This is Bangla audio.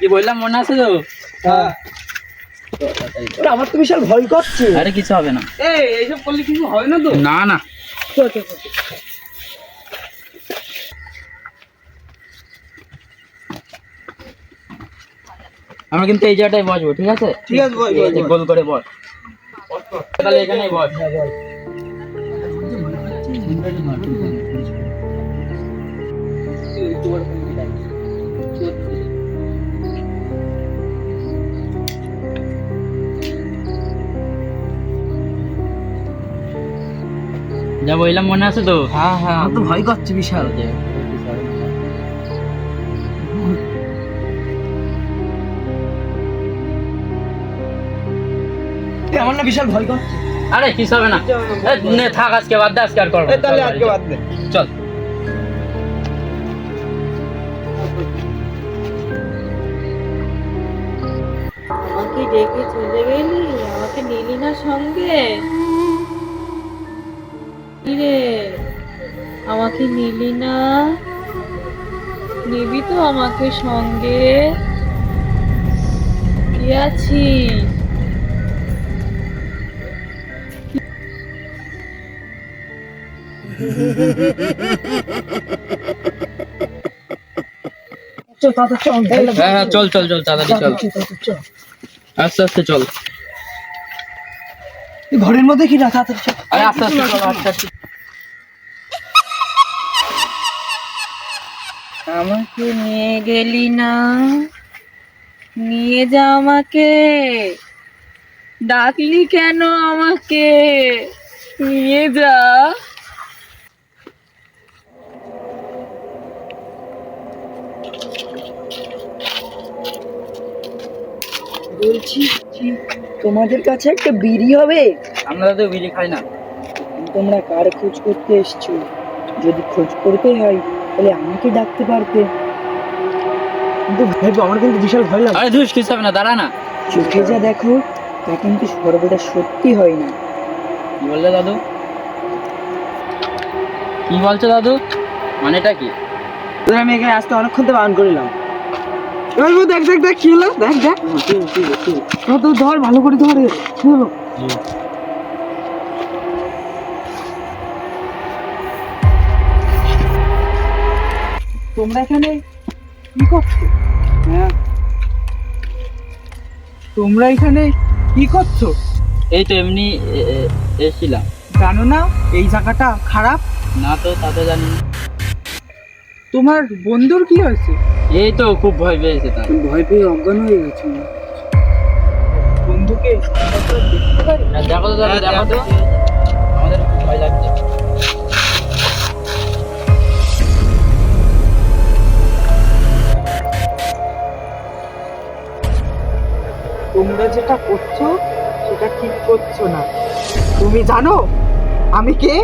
কি বললাম মনে আছে তো? ওরে, আমার তো বিশাল ভয় করছে। আরে কিছু হবে না। এই এইসব করলে কিছু হবে না তো? না না। আমরা কিন্তু এই জায়গাটায় বসবো ঠিক আছে? ঠিক আছে, বস, ঠিক আছে, গোল করে বস। তাহলে এখানেই বস। যা বললাম মনে আছে তো? হ্যাঁ হ্যাঁ আমার তো ভয় করছে বিশাল। এ, আমার না বিশাল ভয় করছে আরে কিছু হবে না? থাক আজকে বাদ দে আজকে আর করব তাহলে আজকে বাদ দে। চল। ডেকে চলে গেলি আমাকে নিলি না সঙ্গে। রে? আমাকে নিলি না? নিবি তো আমাকে সঙ্গে। কি আছিস চল হ্যাঁ হ্যাঁ চল চল চল তাড়াতাড়ি চল চল। আস্তে আস্তে চল। ঘরের মধ্যে কি রাখা আস্তে আস্তে চল আস্তে আস্তে। আমাকে নিয়ে গেলি না নিয়ে যা আমাকে। ডাকলি কেন আমাকে? নিয়ে যা। বলছি তোমাদের কাছে একটা বিড়ি হবে? আমরা তো বিড়ি খাই না। তোমরা কার খোঁজ করতে এসছো? যদি খোঁজ করতে হয় তাহলে আমাকে ডাকতে পারতে। কিন্তু ভাই আমার কিন্তু বিশাল ভয় লাগে আরে ধুস কিছু হবে না দাঁড়া না। চোখে যা দেখো তা কিন্তু সর্বদা সত্যি হয় না। কি বললে দাদু? কি বলছো দাদু? মানেটা কি? আমি এখানে আসতে অনেকক্ষণ তো বারণ করিলাম। দেখ দেখ দেখ কি হলো? দেখ দেখ। তো ধর ভালো করে ধর কি হলো? তোমরা এখানে কি করছ? হ্যাঁ। তোমরা এখানে কি করছ? এই তো এমনি এসেছিলাম। জানো না এই জায়গাটা খারাপ? না তো তা তো জানি না। তোমার বন্ধুর কি হয়েছে? এই তো খুব ভয় পেয়েছে তার ভয় পেয়ে অজ্ঞান হয়ে গেছে বন্ধুকে হ্যাঁ, দেখো তো দেখো তো। আমাদের খুব ভয় লাগছে। তোমরা যেটা করছ সেটা ঠিক করছ না। তুমি জানো আমি কে?